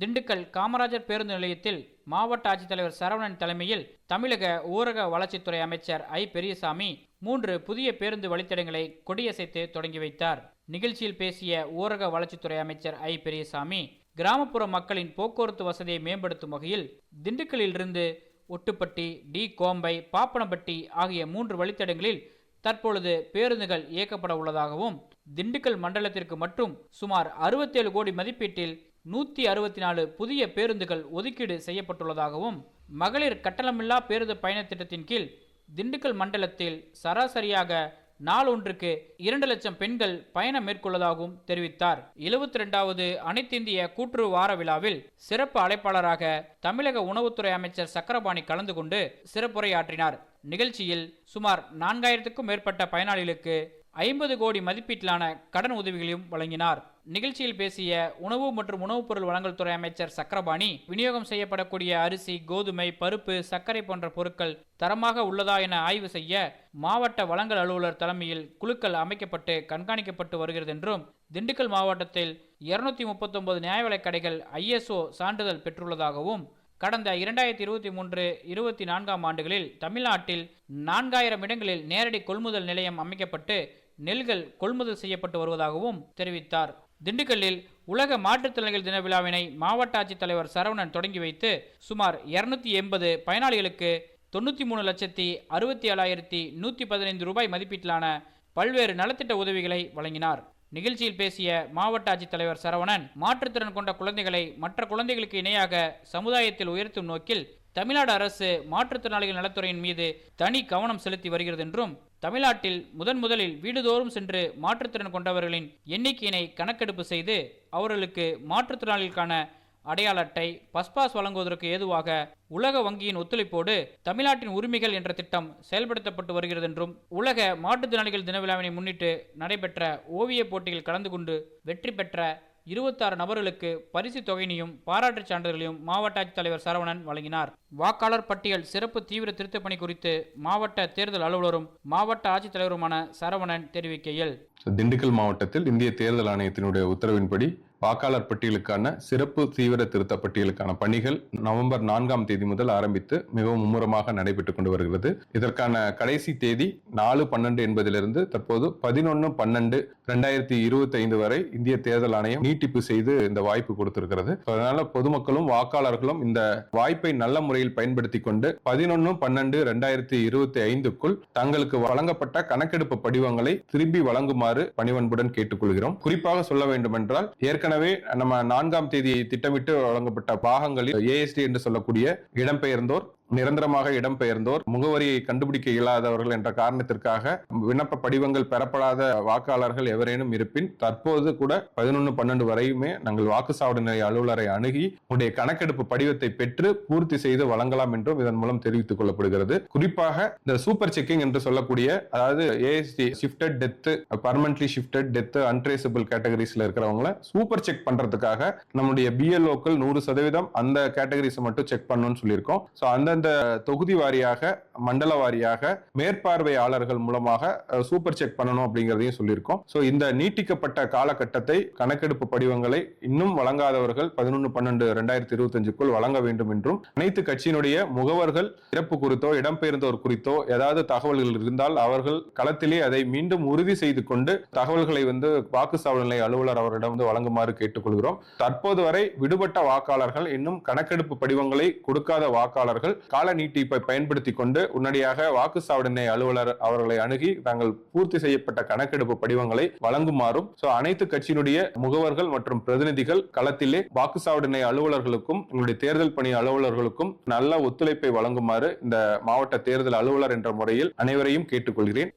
திண்டுக்கல் காமராஜர் பேருந்து நிலையத்தில் மாவட்ட ஆட்சித்தலைவர் சரவணன் தலைமையில் தமிழக ஊரக வளர்ச்சித்துறை அமைச்சர் ஐ. பெரியசாமி மூன்று புதிய பேருந்து வழித்தடங்களை கொடியசைத்து தொடங்கி வைத்தார். நிகழ்ச்சியில் பேசிய ஊரக வளர்ச்சித்துறை அமைச்சர் ஐ. பெரியசாமி கிராமப்புற மக்களின் போக்குவரத்து வசதியை மேம்படுத்தும் வகையில் திண்டுக்கல்லிலிருந்து ஒட்டுப்பட்டி டி. கோம்பை பாப்பனப்பட்டி ஆகிய மூன்று வழித்தடங்களில் தற்பொழுது பேருந்துகள் இயக்கப்பட உள்ளதாகவும் திண்டுக்கல் மண்டலத்திற்கு மட்டும் சுமார் அறுபத்தேழு கோடி மதிப்பீட்டில் நூற்றி அறுபத்தி நாலு புதிய பேருந்துகள் ஒதுக்கீடு செய்யப்பட்டுள்ளதாகவும் மகளிர் கட்டணமில்லா பேருந்து பயண திட்டத்தின் கீழ் திண்டுக்கல் மண்டலத்தில் சராசரியாக நாளொன்றுக்கு இரண்டு லட்சம் பெண்கள் பயணம் மேற்கொள்ளதாகவும் தெரிவித்தார். எழுபத்தி ரெண்டாவது அனைத்திந்திய கூட்டுறவு வார விழாவில் சிறப்பு அழைப்பாளராக தமிழக உணவுத்துறை அமைச்சர் சக்கரபாணி கலந்து கொண்டு சிறப்புரையாற்றினார். நிகழ்ச்சியில் சுமார் நான்காயிரத்துக்கும் மேற்பட்ட பயனாளிகளுக்கு ஐம்பது கோடி மதிப்பீட்டிலான கடன் உதவிகளையும் வழங்கினார். நிகழ்ச்சியில் பேசிய உணவு மற்றும் உணவுப் பொருள் வழங்கல் துறை அமைச்சர் சக்கரபாணி விநியோகம் செய்யப்படக்கூடிய அரிசி கோதுமை பருப்பு சர்க்கரை போன்ற பொருட்கள் தரமாக உள்ளதா என ஆய்வு செய்ய மாவட்ட வழங்கல் அலுவலர் தலைமையில் குழுக்கள் அமைக்கப்பட்டு கண்காணிக்கப்பட்டு வருகிறது என்றும் திண்டுக்கல் மாவட்டத்தில் இருநூத்தி முப்பத்தொன்பது நியாய கடைகள் ஐஎஸ்ஓ சான்றிதழ் பெற்றுள்ளதாகவும் கடந்த இரண்டாயிரத்தி இருபத்தி மூன்று இருபத்தி நான்காம் ஆண்டுகளில் தமிழ்நாட்டில் நான்காயிரம் இடங்களில் நேரடி கொள்முதல் நிலையம் அமைக்கப்பட்டு நெல்கள் கொள்முதல் செய்யப்பட்டு வருவதாகவும் தெரிவித்தார். திண்டுக்கல்லில் உலக மாற்றுத்திறனாளிகள் தின விழாவினை மாவட்ட ஆட்சித்தலைவர் சரவணன் தொடங்கி வைத்து சுமார் இருநூத்தி எண்பது பயனாளிகளுக்கு தொண்ணூற்றி மூணு லட்சத்தி அறுபத்தி ஏழாயிரத்தி நூற்றி பதினைந்து ரூபாய் மதிப்பீட்டிலான பல்வேறு நலத்திட்ட உதவிகளை வழங்கினார். நிகழ்ச்சியில் பேசிய மாவட்ட ஆட்சித்தலைவர் சரவணன் மாற்றுத்திறன் கொண்ட குழந்தைகளை மற்ற குழந்தைகளுக்கு இணையாக சமுதாயத்தில் உயர்த்தும் நோக்கில் தமிழ்நாடு அரசு மாற்றுத்திறனாளிகள் நலத்துறையின் மீது தனி கவனம் செலுத்தி வருகிறது என்றும் தமிழ்நாட்டில் முதன் முதலில் வீடுதோறும் சென்று மாற்றுத்திறன் கொண்டவர்களின் எண்ணிக்கையினை கணக்கெடுப்பு செய்து அவர்களுக்கு மாற்றுத்திறனாளிகளுக்கான அடையாள அட்டை பஸ்பாஸ் வழங்குவதற்கு ஏதுவாக உலக வங்கியின் ஒத்துழைப்போடு தமிழ்நாட்டின் உரிமைகள் என்ற திட்டம் செயல்படுத்தப்பட்டு வருகிறது என்றும் உலக மாற்றுத்திறனாளிகள் தின விழாவினை முன்னிட்டு நடைபெற்ற ஓவியப் போட்டியில் கலந்து கொண்டு வெற்றி பெற்ற இருபத்தாறு நபர்களுக்கு பரிசு தொகையினையும் பாராட்டுச் சான்றிதழையும் மாவட்ட ஆட்சித்தலைவர் சரவணன் வழங்கினார். வாக்காளர் பட்டியல் சிறப்பு தீவிர திருத்தப் பணி குறித்து மாவட்ட தேர்தல் அலுவலரும் மாவட்ட ஆட்சித்தலைவருமான சரவணன் தெரிவிக்கையில். திண்டுக்கல் மாவட்டத்தில் இந்திய தேர்தல் ஆணையத்தினுடைய உத்தரவின்படி வாக்காளர் பட்டியலுக்கான சிறப்பு தீவிர திருத்த பட்டியலுக்கான பணிகள் நவம்பர் நான்காம் தேதி முதல் ஆரம்பித்து மிகவும் மும்முரமாக நடைபெற்றுக் கொண்டு வருகிறது. இதற்கான கடைசி தேதி நாலு பன்னெண்டு என்பதிலிருந்து தற்போது பதினொன்று பன்னெண்டு ரெண்டாயிரத்தி இருபத்தி ஐந்து வரை இந்திய தேர்தல் ஆணையம் நீட்டிப்பு செய்து இந்த வாய்ப்பு கொடுத்திருக்கிறது. அதனால பொதுமக்களும் வாக்காளர்களும் இந்த வாய்ப்பை நல்ல முறையில் பயன்படுத்தி கொண்டு பதினொன்று பன்னெண்டு ரெண்டாயிரத்தி இருபத்தி ஐந்துக்குள் தங்களுக்கு வழங்கப்பட்ட கணக்கெடுப்பு படிவங்களை திரும்பி வழங்குமாறு பணிவன்புடன் கேட்டுக்கொள்கிறோம். குறிப்பாக சொல்ல வேண்டுமென்றால் ஏற்கனவே ஏற்கனவே நம்ம நான்காம் தேதி திட்டமிட்டு வழங்கப்பட்ட பாகங்களில் ஏஎஸ்டி என்று சொல்லக்கூடிய இடம்பெயர்ந்தோர் நிரந்தரமாக இடம்பெயர்ந்தோர் முகவரியை கண்டுபிடிக்க இயலாதவர்கள் என்ற காரணத்திற்காக விண்ணப்ப படிவங்கள் பெறப்படாத வாக்காளர்கள் எவரேனும் இருப்பின் தற்போது கூட பதினொன்று பன்னெண்டு வரையுமே நாங்கள் வாக்குச்சாவடி நிலைய அலுவலரை அணுகி உடைய கணக்கெடுப்பு படிவத்தை பெற்று பூர்த்தி செய்து வழங்கலாம் என்றும் இதன் மூலம் தெரிவித்துக் கொள்ளப்படுகிறது. குறிப்பாக இந்த சூப்பர் செக்கிங் என்று சொல்லக்கூடிய அதாவது ASD shifted death permanently shifted death untraceable கேட்டகரிஸ்ல இருக்கிறவங்கள சூப்பர் செக் பண்றதுக்காக நம்முடைய பிஎல்ஓக்கள் நூறு சதவீதம் அந்த கேட்டகரிஸ் மட்டும் செக் பண்ணணும்னு சொல்லியிருக்கோம். ஸோ அந்த அந்தந்த தொகுதி வாரியாக மண்டல வாரியாக மேற்பார்வையாளர்கள் மூலமாக சூப்பர் செக் பண்ணணும் அப்படிங்கிறதையும் சொல்லியிருக்கோம். ஸோ இந்த நீட்டிக்கப்பட்ட காலகட்டத்தை கணக்கெடுப்பு படிவங்களை இன்னும் வழங்காதவர்கள் பதினொன்று பன்னெண்டு ரெண்டாயிரத்தி இருபத்தஞ்சுக்குள் வழங்க வேண்டும் என்றும் அனைத்து கட்சியினுடைய முகவர்கள் இறப்பு குறித்தோ இடம்பெயர்ந்தோர் குறித்தோ ஏதாவது தகவல்கள் இருந்தால் அவர்கள் களத்திலே அதை மீண்டும் உறுதி செய்து கொண்டு தகவல்களை வந்து வாக்குச்சாவடி நிலைய அலுவலர் அவரிடம் வந்து வழங்குமாறு கேட்டுக்கொள்கிறோம். தற்போது வரை விடுபட்ட வாக்காளர்கள் இன்னும் கணக்கெடுப்பு படிவங்களை கொடுக்காத வாக்காளர்கள் கால நீட்டிப்பை பயன்படுத்தி கொண்டு உடனடியாக வாக்குச்சாவடி அலுவலர் அவர்களை அணுகி தாங்கள் பூர்த்தி செய்யப்பட்ட கணக்கெடுப்பு படிவங்களை வழங்குமாறும் சோ அனைத்து கட்சியினுடைய முகவர்கள் மற்றும் பிரதிநிதிகள் களத்திலே வாக்குச்சாவடி அலுவலர்களுக்கும் எங்களுடைய தேர்தல் பணி அலுவலர்களுக்கும் நல்ல ஒத்துழைப்பை வழங்குமாறு இந்த மாவட்ட தேர்தல் அலுவலர் என்ற முறையில் அனைவரையும் கேட்டுக்கொள்கிறேன்.